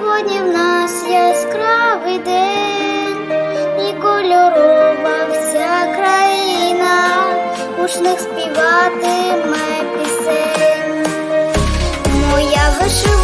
Сьогодні в нас яскравий день і кольорова вся країна, учних співатиме пісень. Моя вишивка